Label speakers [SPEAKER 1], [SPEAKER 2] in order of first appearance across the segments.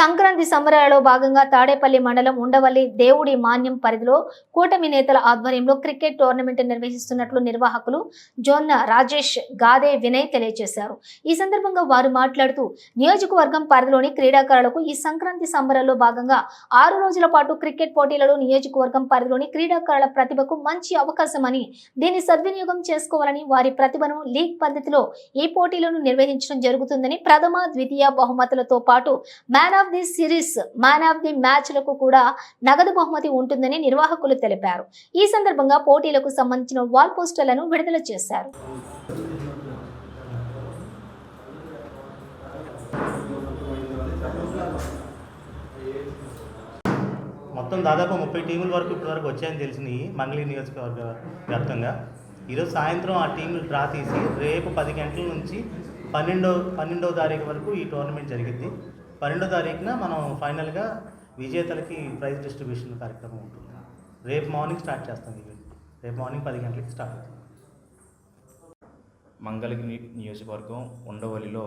[SPEAKER 1] సంక్రాంతి సంబరాలలో భాగంగా తాడేపల్లి మండలం ఉండవల్లి దేవుడి మాన్యం పరిధిలో కూటమి నేతల ఆధ్వర్యంలో క్రికెట్ టోర్నమెంట్ నిర్వహిస్తున్నట్లు నిర్వాహకులు జోన్న రాజేష్ గాదే వినయ్ తెలియజేశారు. ఈ సందర్భంగా వారు మాట్లాడుతూ నియోజకవర్గం పరిధిలోని క్రీడాకారులకు ఈ సంక్రాంతి సంబరాల్లో భాగంగా ఆరు రోజుల పాటు క్రికెట్ పోటీలలో నియోజకవర్గం పరిధిలోని క్రీడాకారుల ప్రతిభకు మంచి అవకాశమని దీన్ని సద్వినియోగం చేసుకోవాలని వారి ప్రతిభను లీగ్ పద్ధతిలో ఈ పోటీలను నిర్వహించడం జరుగుతుందని ప్రథమ ద్వితీయ బహుమతులతో పాటు man of the series man of the మ్యాచ్లకు కూడా నగదు బహుమతి ఉంటుందని నిర్వాహకులు తెలిపారు. ఈ సందర్భంగా పోటీలకు సంబంధించిన వాల్ పోస్టర్లను విడుదల చేశారు.
[SPEAKER 2] మొత్తం దాదాపు ముప్పై టీముల వరకు ఇప్పటివరకు వచ్చాయని తెలిసినాయి మంగళీ నియోజకవర్గ వ్యాప్తంగా. ఈరోజు సాయంత్రం ఆ టీములు డ్రా తీసి రేపు పది గంటల నుంచి పన్నెండో పన్నెండో తారీఖు వరకు ఈ టోర్నమెంట్ జరిగింది. పన్నెండో తారీఖున మనం ఫైనల్గా విజేతలకి ప్రైజ్ డిస్ట్రిబ్యూషన్ కార్యక్రమం ఉంటుంది. రేపు మార్నింగ్ స్టార్ట్ చేస్తాం ఈవెంట్ రేపు మార్నింగ్ పది గంటలకి స్టార్ట్ అవుతుంది.
[SPEAKER 3] మంగళగిరి నియోజకవర్గం ఉండవల్లిలో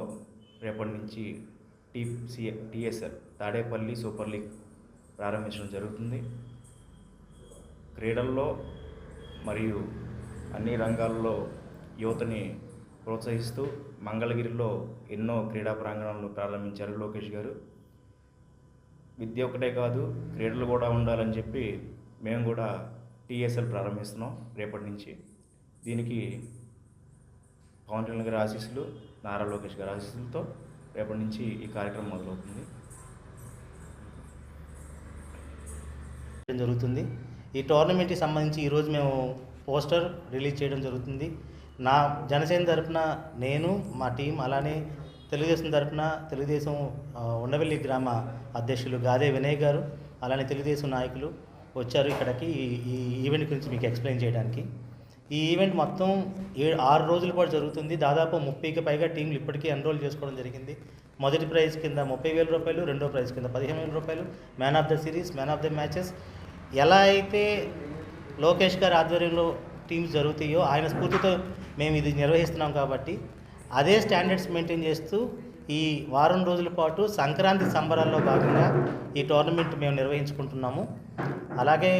[SPEAKER 3] రేపటి నుంచి TC TSL Tadepalli super league ప్రారంభించడం జరుగుతుంది. క్రీడల్లో మరియు అన్ని రంగాల్లో యువతని ప్రోత్సహిస్తూ మంగళగిరిలో ఎన్నో క్రీడా ప్రాంగణాలను ప్రారంభించారు లోకేష్ గారు. విద్య ఒకటే కాదు క్రీడలు కూడా ఉండాలని చెప్పి మేము కూడా టీఎస్ఎల్ ప్రారంభిస్తున్నాం రేపటి నుంచి. దీనికి పవన్ కళ్యాణ్ గారి ఆశీస్సులు నారా లోకేష్ గారి ఆశీస్సులతో రేపటి నుంచి ఈ కార్యక్రమం మొదలవుతుంది.
[SPEAKER 2] జరుగుతుంది. ఈ టోర్నమెంట్కి సంబంధించి ఈరోజు మేము పోస్టర్ రిలీజ్ చేయడం జరుగుతుంది. నా జనసేన తరపున నేను మా టీం అలానే తెలుగుదేశం తరఫున తెలుగుదేశం ఉండవెల్లి గ్రామ అధ్యక్షులు గాదే వినయ్ గారు అలానే తెలుగుదేశం నాయకులు వచ్చారు ఇక్కడికి ఈ- ఈ ఈవెంట్ గురించి మీకు ఎక్స్ప్లెయిన్ చేయడానికి. ఈ ఈవెంట్ మొత్తం ఏ ఆరు రోజుల పాటు జరుగుతుంది. దాదాపు ముప్పైకి పైగా టీంలు ఇప్పటికీ ఎన్రోల్ చేసుకోవడం జరిగింది. మొదటి ప్రైజ్ కింద ముప్పై వేల రూపాయలు రెండో ప్రైజ్ కింద పదిహేను వేల రూపాయలు. Man of the series man of the matches. ఎలా అయితే లోకేష్ గారి ఆధ్వర్యంలో టీమ్స్ జరుగుతాయో ఆయన స్ఫూర్తితో మేము ఇది నిర్వహిస్తున్నాం కాబట్టి అదే స్టాండర్డ్స్ మెయింటైన్ చేస్తూ ఈ వారం రోజుల పాటు సంక్రాంతి సంబరాల్లో భాగంగా ఈ టోర్నమెంట్ మేము నిర్వహించుకుంటున్నాము. అలాగే